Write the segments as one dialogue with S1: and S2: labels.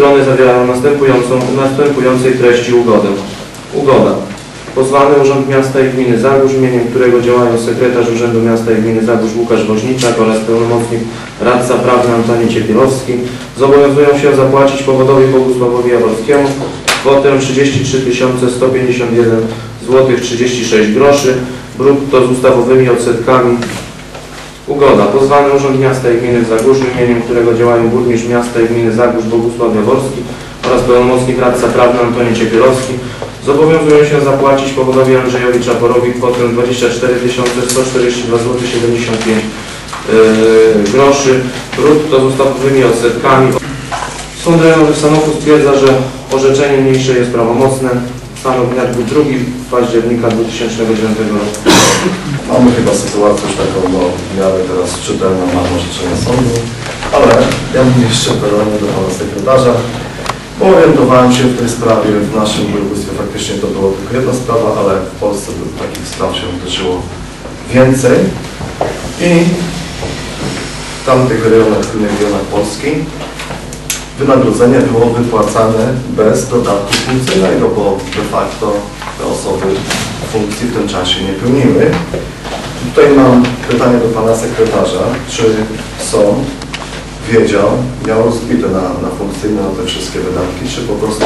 S1: strony zawierają następującą, następującej treści ugodę. Ugoda. Pozwany Urząd Miasta i Gminy Zagórz, imieniem którego działają sekretarz Urzędu Miasta i Gminy Zagórz Łukasz Woźniczak oraz pełnomocnik radca prawny Antoni Ciepielowski zobowiązują się zapłacić powodowi Bogusławowi Jaworskiemu kwotę 33 151 zł 36 groszy brutto z ustawowymi odsetkami Ugoda. Pozwany Urząd Miasta i Gminy w Zagórzu, imieniem którego działają burmistrz Miasta i Gminy Zagórz Bogusław Jaworski oraz pełnomocnik radca prawny Antoni Ciepielowski zobowiązują się zapłacić powodowi Andrzejowi Czaporowi kwotę 24 142 zł 75 yy, groszy brutto z ustawowymi odsetkami. Sąd Rejonowy Sanoku stwierdza, że orzeczenie niniejsze jest prawomocne. Stanął dnia 2 października 2009 roku.
S2: Mamy chyba sytuację już taką, no, w miarę teraz czytelną mam orzeczenie sądu, ale ja bym jeszcze pytanie do Pana Sekretarza, bo orientowałem się w tej sprawie, w naszym województwie. Faktycznie to była tylko jedna sprawa, ale w Polsce takich spraw się toczyło więcej. I w tamtych rejonach, w innych rejonach Polski wynagrodzenie było wypłacane bez dodatku funkcyjnego, bo de facto te osoby funkcji w tym czasie nie pełniły. Tutaj mam pytanie do Pana Sekretarza, czy sąd wiedział, miał rozbite na, na funkcyjne na te wszystkie wydatki, czy po prostu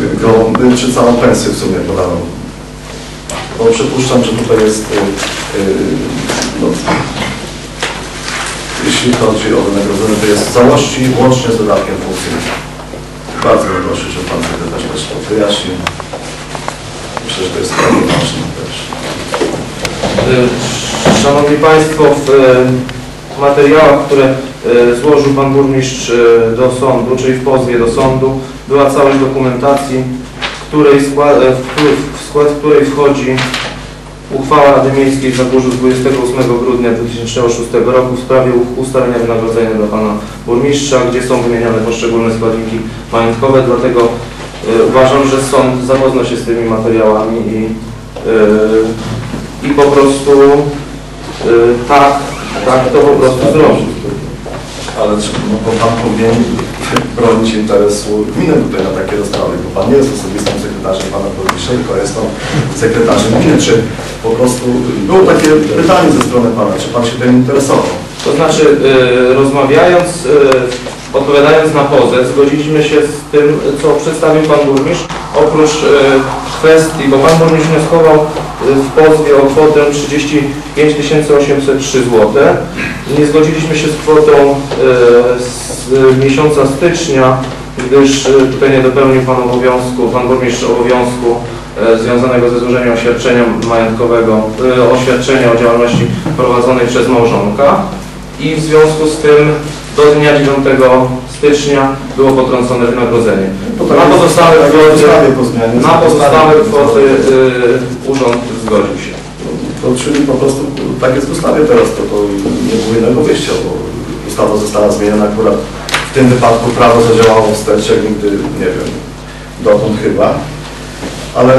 S2: yy, go, czy całą pensję w sumie podawał? Bo przypuszczam, że tutaj jest, yy, yy, no, jeśli chodzi o wynagrodzenie, to jest w całości łącznie z dodatkiem funkcyjnym. Bardzo proszę, żeby Pan Sekretarz też to wyjaśnił. Myślę, że to jest bardzo ważne też.
S1: Y, Szanowni Państwo, w y, materiałach, które y, złożył Pan Burmistrz do sądu, czyli w pozwie do sądu, była całość dokumentacji, której skład, w skład której wchodzi uchwała Rady Miejskiej w Zagórzu z 28 grudnia 2006 roku w sprawie ustalenia wynagrodzenia dla Pana Burmistrza, gdzie są wymieniane poszczególne składniki majątkowe, dlatego y, uważam, że sąd zapoznał się z tymi materiałami i y, i po prostu y, tak, tak to po prostu zrobił.
S2: Ale no, bo Pan powinien bronić interesu gminy tutaj na takie rozprawy, bo Pan nie jest osobistym sekretarzem Pana Burmistrza, tylko jest Pan sekretarzem gminy. Czy po prostu było takie pytanie ze strony Pana, czy Pan się tym interesował?
S1: To znaczy, y, rozmawiając, y, odpowiadając na pozew, zgodziliśmy się z tym, co przedstawił Pan Burmistrz, oprócz y, kwestii, bo Pan Burmistrz wnioskował y, w pozwie o kwotę 35 803 zł. Nie zgodziliśmy się z kwotą y, z miesiąca stycznia, gdyż tutaj nie dopełnił Pan obowiązku, Pan Burmistrz obowiązku e, związanego ze złożeniem oświadczenia majątkowego, e, oświadczenia o działalności prowadzonej przez małżonka i w związku z tym do dnia 9 stycznia było potrącone wynagrodzenie. Na pozostałe kwoty,
S2: ustawy po zmianie.
S1: na pozostałe kwoty e, urząd zgodził się.
S2: To czyli po prostu tak jest w ustawie teraz, to, to nie było innego wyjścia, bo ustawa została zmieniona akurat w tym wypadku prawo zadziałało wstecz, jak nigdy, nie wiem, dotąd chyba. Ale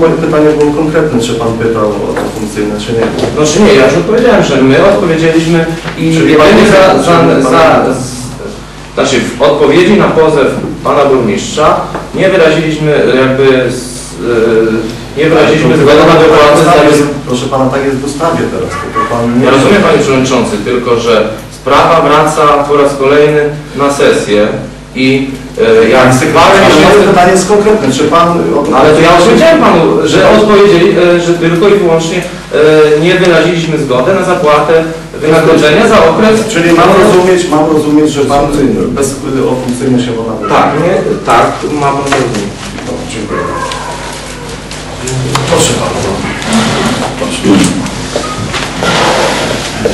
S2: moje pytanie było konkretne, czy Pan pytał o to funkcyjne, czy nie?
S1: Znaczy nie, ja już odpowiedziałem, że my odpowiedzieliśmy i
S2: Czyli
S1: jedynie
S2: pan-
S1: za, za, za, z, znaczy w odpowiedzi na pozew pana burmistrza nie wyraziliśmy jakby z, e, nie wyraziliśmy
S2: To-
S1: zgody na
S2: tak
S1: wypłatę zamiast
S2: Proszę Pana, tak jest w ustawie teraz, tylko Pan nie...
S1: Rozumiem Panie Przewodniczący, tylko że sprawa wraca po raz kolejny na sesję i e, jak parę
S2: Ale moje pytanie jest konkretne, czy Pan...
S1: Ale to ja odpowiedziałem Panu, że odpowiedzieli, e, że tylko i wyłącznie e, nie wyraziliśmy zgody na zapłatę wynagrodzenia za okres...
S2: Czyli mam rozumieć, mam rozumieć, że Pan bez o funkcyjnie się wypowiedział.
S1: Tak, nie? Tak, ma Pan rację.
S2: No, dziękuję. Proszę bardzo. Proszę.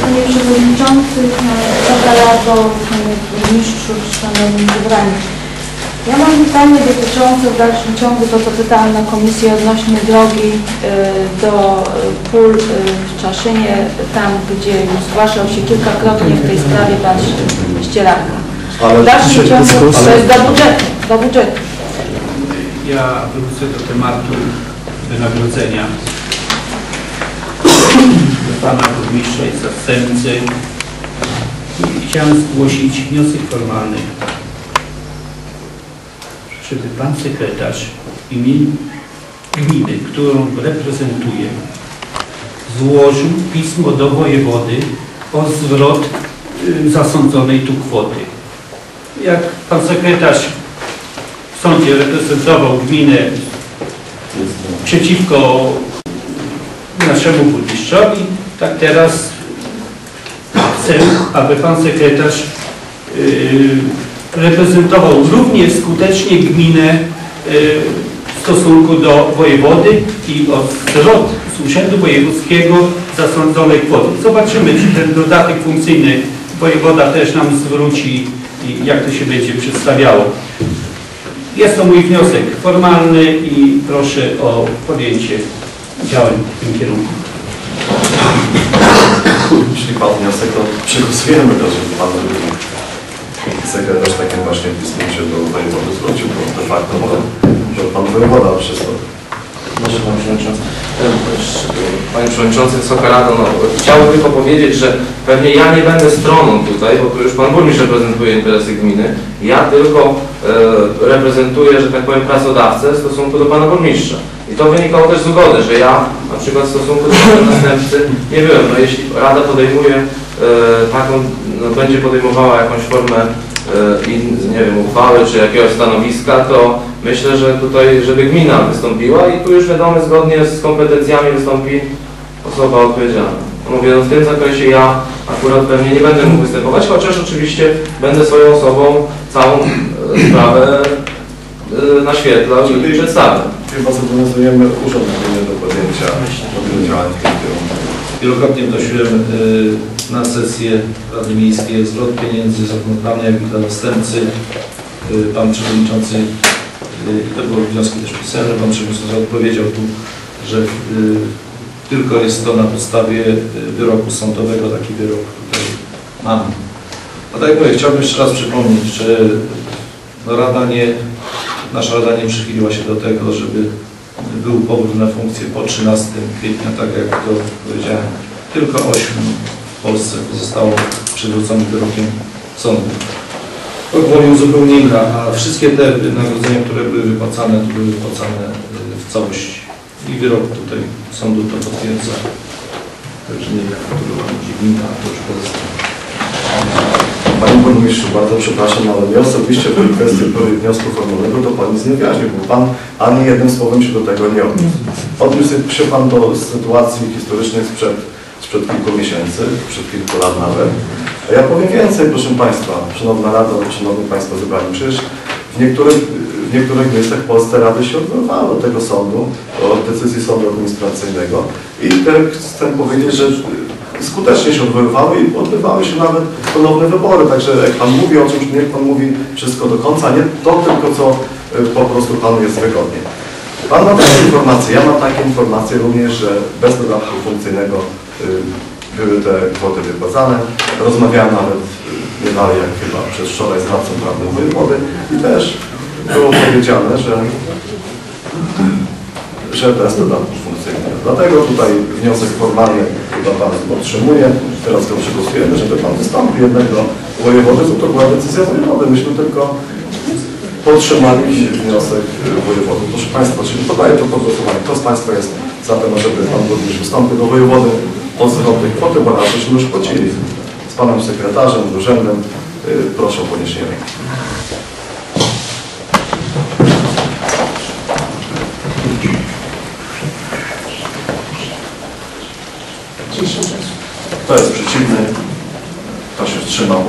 S3: Panie Przewodniczący, Dobra Rado, Panie Burmistrzu, Szanowni Wybrani. Ja mam pytanie dotyczące w dalszym ciągu to, co pytałam na komisji odnośnie drogi y, do y, pól y, w Czaszynie, tam gdzie już zgłaszał się kilkakrotnie w tej sprawie pan Ścierarka.
S2: Ale
S3: W dalszym ciągu to jest do budżetu, do budżetu.
S4: Ja wrócę do tematu wynagrodzenia pana burmistrza i zastępcy. I chciałem zgłosić wniosek formalny, żeby pan sekretarz gmin, gminy, którą reprezentuję, złożył pismo do wojewody o zwrot y, zasądzonej tu kwoty. Jak pan sekretarz w sądzie reprezentował gminę przeciwko naszemu burmistrzowi, tak teraz chcę, aby pan sekretarz yy, reprezentował równie skutecznie gminę yy, w stosunku do wojewody i o zwrot z Urzędu Wojewódzkiego zasądzonej kwoty. Zobaczymy, czy ten dodatek funkcyjny wojewoda też nam zwróci i jak to się będzie przedstawiało. Jest to mój wniosek formalny i proszę o podjęcie działań w tym kierunku.
S2: Jeśli Pan wniosek, to przegłosujemy to, żeby Pan drugi sekretarz takim właśnie się do wojewody zwrócił, bo de facto może, że Pan wojewoda przysłał.
S1: Może Pan Przewodniczący. Panie Przewodniczący, Wysoka Rado, no, chciałbym tylko powiedzieć, że pewnie ja nie będę stroną tutaj, bo już Pan Burmistrz reprezentuje interesy gminy. Ja tylko e, reprezentuję, że tak powiem, pracodawcę w stosunku do Pana Burmistrza. I to wynikało też z ugody, że ja na przykład w stosunku do Pana następcy nie byłem. No, jeśli Rada podejmuje e, taką, no, będzie podejmowała jakąś formę in, nie wiem, uchwały czy jakiegoś stanowiska, to myślę, że tutaj, żeby gmina wystąpiła i tu już wiadomo, zgodnie z kompetencjami wystąpi osoba odpowiedzialna. Mówię, no w tym zakresie ja akurat pewnie nie będę mógł występować, chociaż oczywiście będę swoją osobą całą e, sprawę e, naświetlał i przedstawiał.
S2: Chyba zobowiązujemy urząd do podjęcia podjęcia działań w tym kierunku.
S5: Wielokrotnie wnosiłem y, na sesję Rady Miejskiej zwrot pieniędzy zarówno jak i dla następcy. Y, Pan Przewodniczący, y, i to było w wniosku też pisemne, Pan Przewodniczący odpowiedział tu, że y, tylko jest to na podstawie wyroku sądowego, taki wyrok tutaj mam. A tak jak mówię, chciałbym jeszcze raz przypomnieć, że no, Rada nie, nasza Rada nie przychyliła się do tego, żeby był powrót na funkcję po 13 kwietnia, tak jak to powiedziałem. Tylko 8 w Polsce zostało przywróconych wyrokiem sądu. To gwoli uzupełnienia, a wszystkie te wynagrodzenia, które były wypłacane, to były wypłacane y, w całości. I wyrok tutaj sądu to potwierdza. Także nie wiem, to będzie gmina, to już pozostaje.
S2: Panie Burmistrzu, bardzo przepraszam, ale mnie osobiście w tej kwestii wniosku formalnego to Pan nic nie wyjaśnił, bo Pan ani jednym słowem się do tego nie odniósł. Odniósł się Pan do sytuacji historycznej sprzed, sprzed kilku miesięcy, sprzed kilku lat nawet. A ja powiem więcej, proszę Państwa, Szanowna Rado, Szanowni Państwo zebrani, przecież w niektórych, w niektórych miejscach w Polsce Rady się odwoływały do tego sądu, do decyzji sądu administracyjnego i też chcę powiedzieć, że skutecznie się odwoływały i odbywały się nawet ponowne wybory. Także jak Pan mówi o czymś, niech Pan mówi wszystko do końca, nie to tylko, co y, po prostu Panu jest wygodnie. Pan ma takie informacje, ja mam takie informacje również, że bez dodatku funkcyjnego były te kwoty wypłacane. Rozmawiałem nawet y, nie dalej jak chyba przez wczoraj z radcą prawnym wojewody i też było powiedziane, że że bez dodatku funkcyjnego. Dlatego tutaj wniosek formalny chyba Pan podtrzymuje. Teraz go przegłosujemy, żeby Pan wystąpił jednak do wojewody, bo to była decyzja wojewody. Myśmy tylko podtrzymali wniosek wojewody. Proszę Państwa, czyli podaję to pod głosowanie. Kto z Państwa jest za tym, żeby Pan Burmistrz wystąpił do wojewody o zwrot tej kwoty, bo raz żeśmy już płacili z Panem Sekretarzem, z urzędem. Y, Proszę o podniesienie ręki. Kto jest przeciwny? Kto się wstrzymał?